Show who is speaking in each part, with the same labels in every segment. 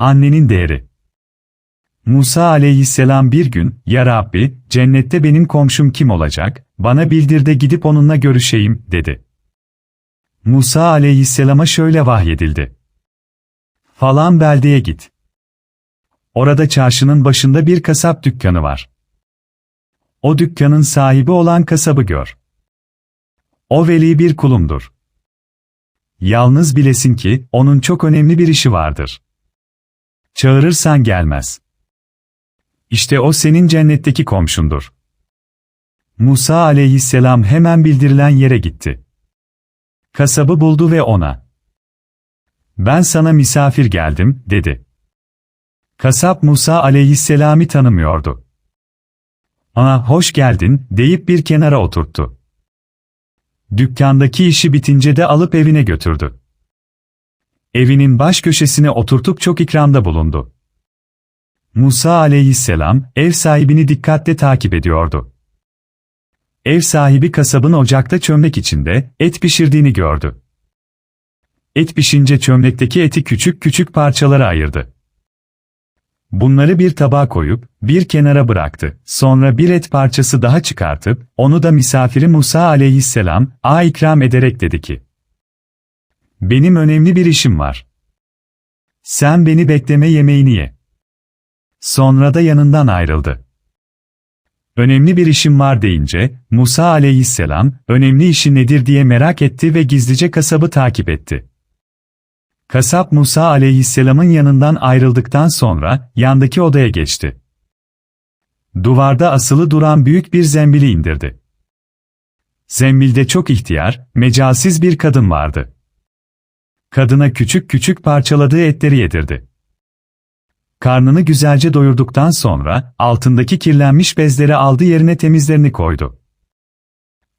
Speaker 1: Annenin değeri. Musa aleyhisselam bir gün, Ya Rabbi, cennette benim komşum kim olacak, bana bildir de gidip onunla görüşeyim, dedi. Musa aleyhisselama şöyle vahyedildi. Falan beldeye git. Orada çarşının başında bir kasap dükkanı var. O dükkanın sahibi olan kasabı gör. O veli bir kulumdur. Yalnız bilesin ki, onun çok önemli bir işi vardır. Çağırırsan gelmez. İşte o senin cennetteki komşundur. Musa aleyhisselam hemen bildirilen yere gitti. Kasabı buldu ve ona. Ben sana misafir geldim, dedi. Kasap Musa aleyhisselami tanımıyordu. Ana hoş geldin, deyip bir kenara oturttu. Dükkandaki işi bitince de alıp evine götürdü. Evinin baş köşesine oturtup çok ikramda bulundu. Musa aleyhisselam, ev sahibini dikkatle takip ediyordu. Ev sahibi kasabın ocakta çömlek içinde, et pişirdiğini gördü. Et pişince çömlekteki eti küçük küçük parçalara ayırdı. Bunları bir tabağa koyup, bir kenara bıraktı. Sonra bir et parçası daha çıkartıp, onu da misafiri Musa aleyhisselam, a ikram ederek dedi ki, Benim önemli bir işim var. Sen beni bekleme yemeğini ye. Sonra da yanından ayrıldı. Önemli bir işim var deyince, Musa aleyhisselam, önemli işi nedir diye merak etti ve gizlice kasabı takip etti. Kasap Musa aleyhisselamın yanından ayrıldıktan sonra, yandaki odaya geçti. Duvarda asılı duran büyük bir zembili indirdi. Zembilde çok ihtiyar, mecalsiz bir kadın vardı. Kadına küçük küçük parçaladığı etleri yedirdi. Karnını güzelce doyurduktan sonra, altındaki kirlenmiş bezleri aldı yerine temizlerini koydu.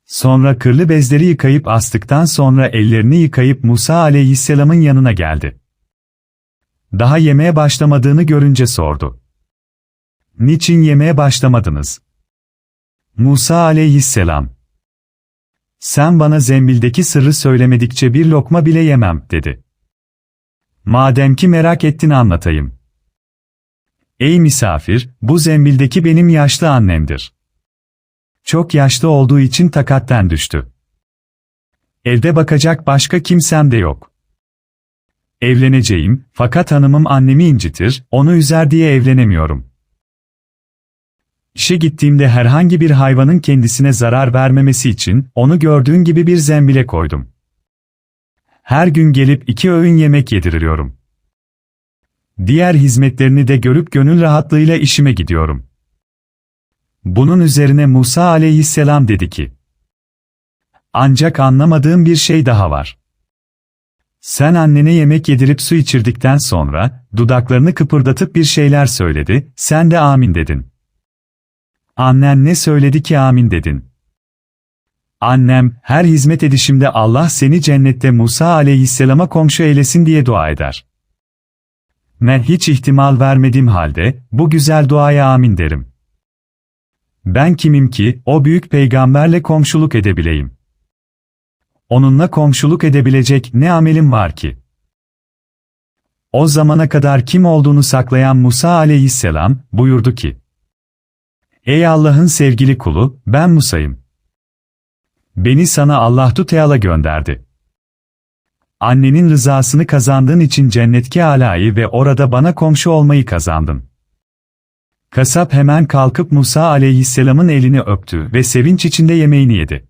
Speaker 1: Sonra kırlı bezleri yıkayıp astıktan sonra ellerini yıkayıp Musa aleyhisselamın yanına geldi. Daha yemeğe başlamadığını görünce sordu. Niçin yemeğe başlamadınız? Musa aleyhisselam. Sen bana zembildeki sırrı söylemedikçe bir lokma bile yemem, dedi. Madem ki merak ettin anlatayım. Ey misafir, bu zembildeki benim yaşlı annemdir. Çok yaşlı olduğu için takatten düştü. Evde bakacak başka kimsem de yok. Evleneceğim, fakat hanımım annemi incitir, onu üzer diye evlenemiyorum. İşe gittiğimde herhangi bir hayvanın kendisine zarar vermemesi için, onu gördüğün gibi bir zembile koydum. Her gün gelip iki öğün yemek yediriliyorum. Diğer hizmetlerini de görüp gönül rahatlığıyla işime gidiyorum. Bunun üzerine Musa aleyhisselam dedi ki, Ancak anlamadığım bir şey daha var. Sen annene yemek yedirip su içirdikten sonra, dudaklarını kıpırdatıp bir şeyler söyledi, sen de amin dedin. Annen ne söyledi ki amin dedin? Annem, her hizmet edişimde Allah seni cennette Musa aleyhisselama komşu eylesin diye dua eder. Ben hiç ihtimal vermediğim halde, bu güzel duaya amin derim. Ben kimim ki, o büyük peygamberle komşuluk edebileyim? Onunla komşuluk edebilecek ne amelim var ki? O zamana kadar kim olduğunu saklayan Musa aleyhisselam, buyurdu ki, Ey Allah'ın sevgili kulu, ben Musa'yım. Beni sana Allah Teala gönderdi. Annenin rızasını kazandığın için cennetki alayı ve orada bana komşu olmayı kazandın. Kasap hemen kalkıp Musa aleyhisselamın elini öptü ve sevinç içinde yemeğini yedi.